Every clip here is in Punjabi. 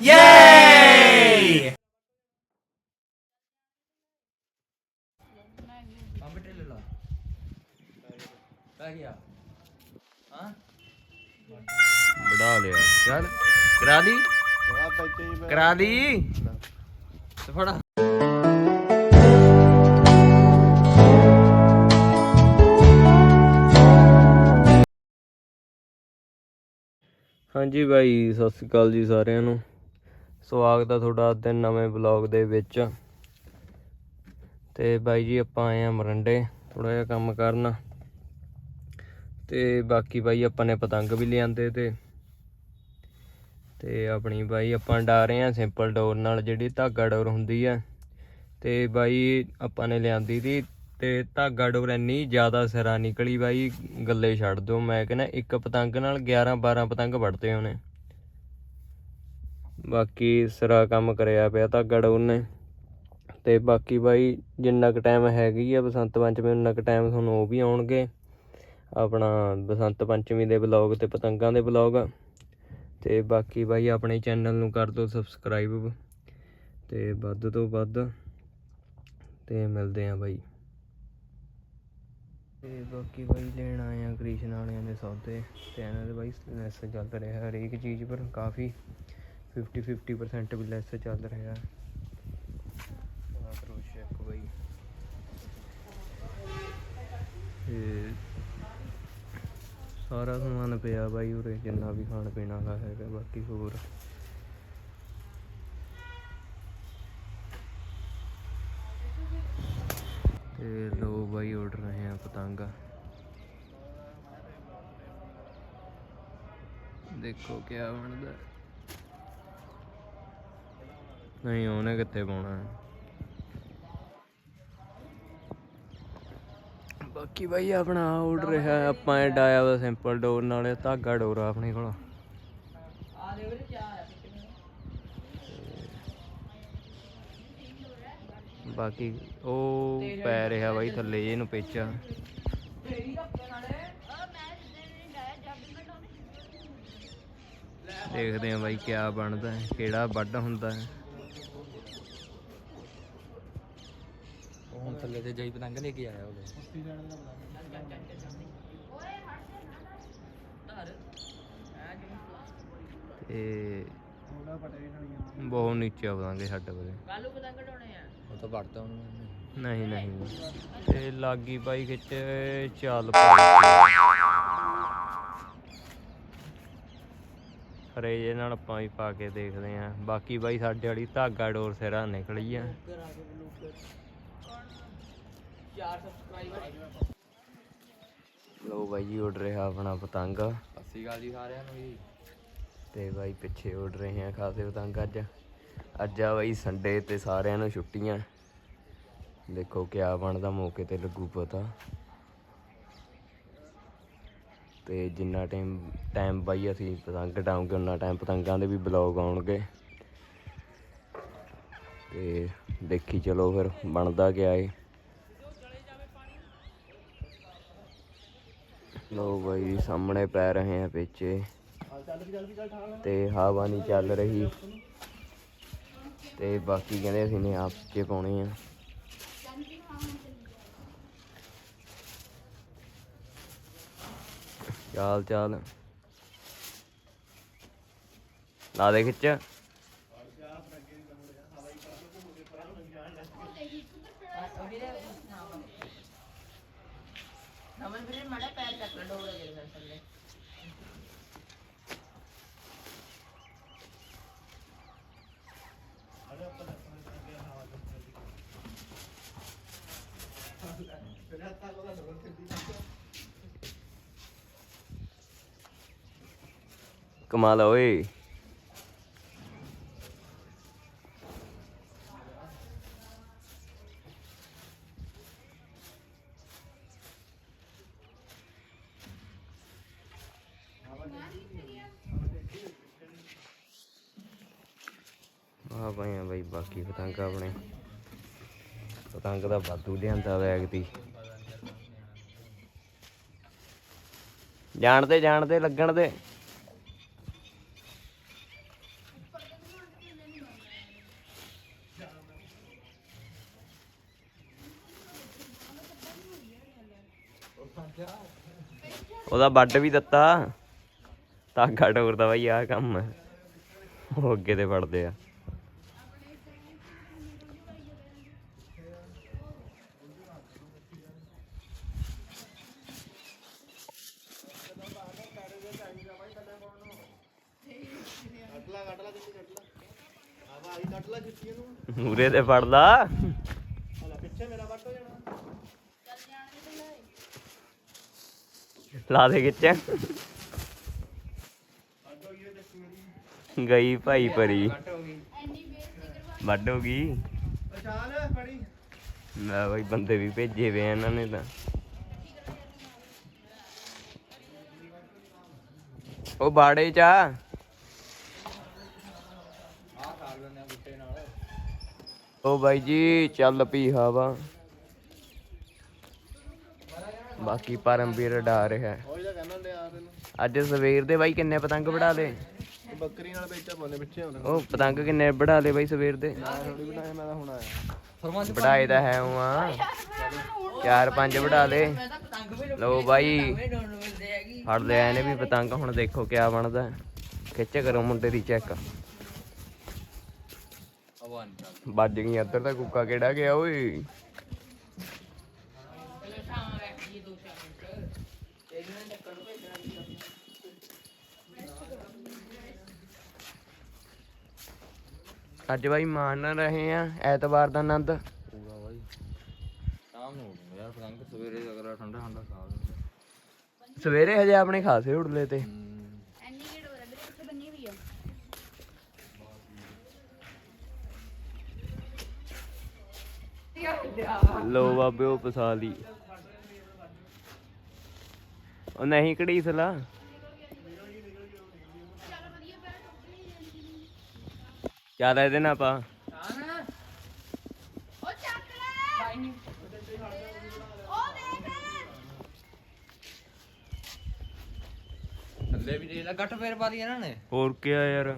യേയ് ਕੰਪਿਊਟਰ ਪੈ ਗਿਆ। ਹਾਂ? ਬੜਾ ਲਿਆ। ਚੱਲ ਕਰਾ ਦੀ। ਕਰਾ ਤੇ ਫੜਾ। ਹਾਂਜੀ ਬਾਈ ਸਤਿ ਸ਼੍ਰੀ ਅਕਾਲ ਜੀ ਸਾਰਿਆਂ ਨੂੰ। ਸਵਾਗਤ ਹੈ ਤੁਹਾਡਾ ਅੱਜ ਦੇ ਨਵੇਂ ਬਲੌਗ ਦੇ ਵਿੱਚ। ਤੇ ਬਾਈ ਜੀ, ਆਪਾਂ ਆਏ ਆ ਮਰੰਡੇ ਥੋੜਾ ਜਿਹਾ ਕੰਮ ਕਰਨ। ਤੇ ਬਾਕੀ ਬਾਈ ਆਪਾਂ ਨੇ ਪਤੰਗ ਵੀ ਲਿਆਂਦੇ ਤੇ। ਤੇ ਆਪਣੀ ਬਾਈ ਆਪਾਂ ਡਾ ਰਹੇ ਆ ਸਿੰਪਲ ਡੋਰ ਨਾਲ, ਜਿਹੜੀ ਧਾਗਾ ਡੋਰ ਹੁੰਦੀ ਆ। ਤੇ ਬਾਈ ਆਪਾਂ ਨੇ ਲਿਆਂਦੀ ਦੀ ਤੇ ਧਾਗਾ ਡੋਰ ਇੰਨੀ ਜ਼ਿਆਦਾ ਸਿਰਾ ਨਿਕਲੀ ਬਾਈ, ਗੱਲੇ ਛੱਡ ਦਿਓ। ਮੈਂ ਕਹਿੰਦਾ ਇੱਕ ਪਤੰਗ ਨਾਲ 11 12 ਪਤੰਗ ਵੜਦੇ ਉਹਨੇ। ਬਾਕੀ ਸਿਰਾ ਕੰਮ ਕਰਿਆ ਪਿਆ ਧਾਗਾ ਡੋਰ ਨੇ। ਤੇ ਬਾਕੀ ਬਾਈ, ਜਿੰਨਾ ਕੁ ਟਾਈਮ ਹੈਗੀ ਆ ਬਸੰਤ ਪੰਚਮੀ, ਉਨਾ ਕੁ ਟਾਈਮ ਤੁਹਾਨੂੰ ਉਹ ਵੀ ਆਉਣਗੇ। ਆਪਣਾ ਬਸੰਤ ਪੰਚਮੀ ਦੇ ਬਲੌਗ ਤੇ ਪਤੰਗਾਂ ਦੇ ਬਲੌਗ ਤੇ ਬਾਕੀ ਬਾਈ, ਆਪਣੇ ਚੈਨਲ ਨੂੰ ਕਰ ਦਿਓ ਸਬਸਕ੍ਰਾਈਬ ਤੇ ਵੱਧ ਤੋਂ ਵੱਧ ਤੇ ਮਿਲਦੇ ਆ ਬਾਈ। ਤੇ ਬਾਕੀ ਬਾਈ ਲੈਣ ਆਏ ਆ ਕ੍ਰਿਸ਼ਨ ਵਾਲਿਆਂ ਦੇ ਸੌਦੇ ਤੇ ਇਹਨਾਂ ਦੇ ਬਾਈ ਲੈਸ ਚੱਲ ਰਿਹਾ ਹਰੇਕ ਚੀਜ਼ ਪਰ ਕਾਫੀ 50 50% ਵੀ ਲੈਸ ਚੱਲ ਰਿਹਾ। ਆਹ ਚੈੱਕ ਬਾਈ। ਤੇ ਸਾਰਾ ਸਮਾਨ ਪਿਆ ਬਾਈ ਉਰੇ, ਜਿੰਨਾ ਵੀ ਖਾਣ ਪੀਣ ਵਾਲਾ ਹੈਗਾ, ਬਾਕੀ ਹੋਰ ਤੇ ਲੋ ਬਾਈ ਆਰਡਰ ਰਹੇ ਦੇਖੋ ਕਿਆ ਬਣਦਾ। ਨਹੀਂ, ਉਹਨੇ ਕਿੱਥੇ ਪਾਉਣਾ? ਹੈ ਬਾਕੀ ਬਾਈ ਆਪਣਾ ਆਰਡਰ ਰਿਹਾ ਆਪਾਂ ਇਹ ਡਾਇਆ ਵਾ ਸਿੰਪਲ ਡੋਰ ਨਾਲੇ ਧਾਗਾ ਡੋਰ ਆ ਆਪਣੇ ਕੋਲ। ਬਾਕੀ ਉਹ ਪੈ ਰਿਹਾ ਬਾਈ ਥੱਲੇ ਇਹਨੂੰ ਪੇਚਾ। ਦੇਖਦੇ ਆ ਬਾਈ ਕਿਆ ਬਣਦਾ ਹੈ ਕਿਹੜਾ ਵੱਡ ਹੁੰਦਾ ਹੈ। ਉਹ ਹੁਣ ਥੱਲੇ ਤੇ ਜਾਈ ਪਤੰਗ ਲੈ ਕੇ ਆਇਆ ਉਹਦੇ। ਤੇ ਬਹੁਤ ਨੀਚੇ ਆਵਾਂਗੇ ਸਾਡੇ ਕੋਲੇ ਉਹ ਤਾਂ ਵੜਦਾ ਉਹਨੂੰ ਨਹੀਂ ਨਹੀਂ। ਤੇ ਲਾਗੀ ਬਾਈ ਖਿੱਚ ਚੱਲ ਪਾਈ। ਹਰੇ ਜੇ ਨਾਲ ਆਪਾਂ ਵੀ ਪਾ ਕੇ ਦੇਖਦੇ ਆਂ ਬਾਕੀ ਬਾਈ ਸਾਡੇ ਵਾਲੀ ਧਾਗਾ ਡੋਰ ਸਿਰਾ ਨਿਕਲੀ ਆ। ਲੋ ਬਾਈ ਜੀ, ਉੱਡ ਰਿਹਾ ਆਪਣਾ ਪਤੰਗ। ਸੱਸੀ ਗੱਲ ਜੀ ਸਾਰਿਆਂ ਨੂੰ ਜੀ ਤੇ ਬਾਈ ਪਿੱਛੇ ਉੱਡ ਰਹੇ ਆ ਖਾਸੇ ਪਤੰਗ ਅੱਜ। ਅੱਜ ਆ ਬਾਈ ਸੰਡੇ ਤੇ ਸਾਰਿਆਂ ਨੂੰ ਛੁੱਟੀਆਂ। ਦੇਖੋ ਕਿਆ ਬਣਦਾ, ਮੌਕੇ ਤੇ ਲੱਗੂ ਪਤਾ। ਤੇ ਜਿੰਨਾ ਟਾਈਮ ਟਾਈਮ ਬਾਈ ਅਸੀਂ ਪਤੰਗ ਡਾਉਂਗੇ ਉਨਾ ਟਾਈਮ ਪਤੰਗਾਂ ਦੇ ਵੀ ਬਲੌਗ ਆਉਣਗੇ। ਤੇ ਦੇਖੀ ਚਲੋ ਫਿਰ ਬਣਦਾ ਗਿਆ ਏ। ਲੋ ਬਾਈ, ਸਾਹਮਣੇ ਪੈ ਰਹੇ ਆ ਪਿੱਛੇ ਤੇ ਹਵਾ ਨਹੀਂ ਚੱਲ ਰਹੀ। ਤੇ ਬਾਕੀ ਕਹਿੰਦੇ ਅਸੀਂ ਨੇ ਆਪ ਚ ਪਾਉਣੇ ਆ। ਚਾਲ ਚਾਲ। ਲਾ ਦੇ ਖਿੱਚ। ਨਮਨ ਵੀਰੇ ਮਾੜਾ ਪੈਰ ਚੱਕ ਡੋਰ ਦੇ ਦੇ ਥੱਲੇ। ਕਮਾਲ ਆ ਓਏ। ਆ ਪਏ ਆ ਬਾਈ ਬਾਕੀ ਪਤੰਗ ਆਪਣੇ। ਪਤੰਗ ਦਾ ਵਾਧੂ ਲਿਆਂਦਾ ਬੈਗ ਦੀ ਜਾਣਦੇ ਜਾਣਦੇ ਲੱਗਣ ਤੇ ਉਹਦਾ ਵੱਡ ਵੀ ਦਿੱਤਾ। ਧਾਗਾ ਡੋਰਦਾ ਬਾਈ, ਆਹ ਕੰਮ ਹੈ। ਉਹ ਅੱਗੇ ਤੇ ਫੜਦੇ ਆ। ਮੂਰੇ ਤੇ ਫੜ ਲਾ ਲਾ ਦੇ ਖਿੱਚ ਗਈ ਭਾਈ ਪਰੀ। ਵੱਡ ਹੋ ਗਈ। ਲੈ ਬਾਈ, ਬੰਦੇ ਵੀ ਭੇਜੇ ਵੇ ਇਹਨਾਂ ਨੇ ਤਾਂ। ਉਹ ਬਾੜੇ ਚ ਆ। ਉਹ ਬਾਈ ਜੀ, ਚੱਲ ਪੀ ਹਵਾ। ਬਾਕੀ ਪਰਮਵੀਰ ਡਾ ਰਿਹਾ ਹੈ। ਉਹ ਜਿਹੜਾ ਕਹਿੰਦਾ ਲਿਆ ਤੈਨੂੰ। ਅੱਜ ਸਵੇਰ ਦੇ ਬਾਈ ਕਿੰਨੇ ਪਤੰਗ ਵੜਾ ਲਏ? ਬੱਕਰੀ ਨਾਲ ਵੇਚਾ ਪਾਉਂਦੇ ਪਿੱਛੇ ਆਉਂਦੇ ਉਹ ਪਤੰਗ ਕਿੰਨੇ ਵੜਾ ਲਏ ਬਾਈ ਸਵੇਰ ਦੇ? ਮੈਂ ਥੋੜੀ ਬਣਾਇਆ ਮੈਂ ਤਾਂ ਹੁਣ ਆਇਆ। ਫਰਮਾਨ ਵੜਾਏ ਤਾਂ ਹੈ ਉਹ ਆ। ਚਾਰ ਪੰਜ ਵੜਾ ਲਏ। ਲਓ ਬਾਈ। ਡੋਰ ਮਿਲਦੇ ਹੈਗੀ। ਫੜ ਲਿਆ ਇਹਨੇ ਵੀ ਪਤੰਗ ਹੁਣ ਦੇਖੋ ਕਿਆ ਬਣਦਾ। ਖਿੱਚ ਕਰੋ ਮੁੰਡੇ ਦੀ ਚੈੱਕ। ਵੱਜ ਗਈ ਇੱਧਰ ਤਾਂ ਕੁੱਕਾ ਕਿਹੜਾ ਗਿਆ ਓਏ ਚਲੋ ਸ਼ਾਮ ਬੈਠੀ ਦੋ ਸ਼ਾਮ ਤੇ ਇਹਨਾਂ ਨੇ ਟੱਕਰ ਨੂੰ ਭੇਜਣਾ ਸੀ ਅੱਜ ਬਾਈ ਮਾਨ ਰਹੇ ਆ ਐਤਵਾਰ ਦਾ ਆਨੰਦ। ਪੂਰਾ ਬਾਈ। ਸ਼ਾਮ ਨੂੰ ਉੱਡੂਗਾ ਯਾਰ ਪਤੰਗ ਸਵੇਰੇ ਅਗਲਾ ਠੰਡਾ ਠੰਡਾ ਖਾ ਲੈਂਦਾ। ਸਵੇਰੇ ਹਜੇ ਆਪਣੇ ਖਾਸੇ ਉੜਲੇ ਤੇ। ਐਨੀ ਕਿਹੜ ਹੋ ਰਿਹਾ ਵੀਰੇ ਕਿੱਥੇ ਬੰਨੀ ਹੋਈ ਆ? ਲੋ ਬਾਬੇ ਉਹ ਫਸਾ ਲਈ ਉਹ ਨਹੀਂ ਕੜੀ ਸਲਾ ਚੱਲ ਇਹਦੇ ਨਾਲ ਪਾ ਉਹ ਚੱਕ ਲੈ ਉਹ ਦੇਖ ਥੱਲੇ ਵੀ ਦੇ ਲਾ ਫੇਰ ਪਾ ਦੀ ਇਹਨਾਂ ਨੇ। ਹੋਰ ਕਿਆ ਯਾਰ।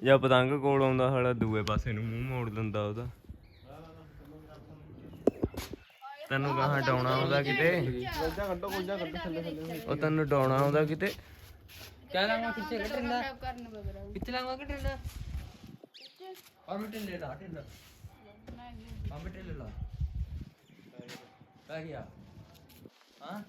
ਜਾਂ ਪਤੰਗ ਕੋਲ ਆਉਂਦਾ ਹਲਾ ਦੂਏ ਪਾਸੇ ਨੂੰ ਮੂੰਹ ਮੋੜ ਦਿੰਦਾ ਉਹਦਾ। ਤੈਨੂੰ ਕਹਾਂ ਡਾਉਣਾ ਆਉਂਦਾ ਕਿਤੇ? ਕੋਜਾ ਕੱਢੋ ਕੋਜਾ ਕੱਢੋ ਥੱਲੇ ਥੱਲੇ ਉਹ ਤੈਨੂੰ ਡਾਉਣਾ ਆਉਂਦਾ ਕਿਤੇ? ਪਿੱਛੇ ਕਿ ਟਿੰਡਾ ਕਰਨ ਬਗਰਾ ਕਿੱਥੇ ਲਾਂਗਾ ਕਿ ਟਿੰਡਾ ਆ ਮਿੱਟੇ ਲੈ ਲਾ ਟਿੰਡਾ ਆ ਮਿੱਟੇ ਲੈ ਲਾ। ਪੈ ਗਿਆ। ਹਾਂ?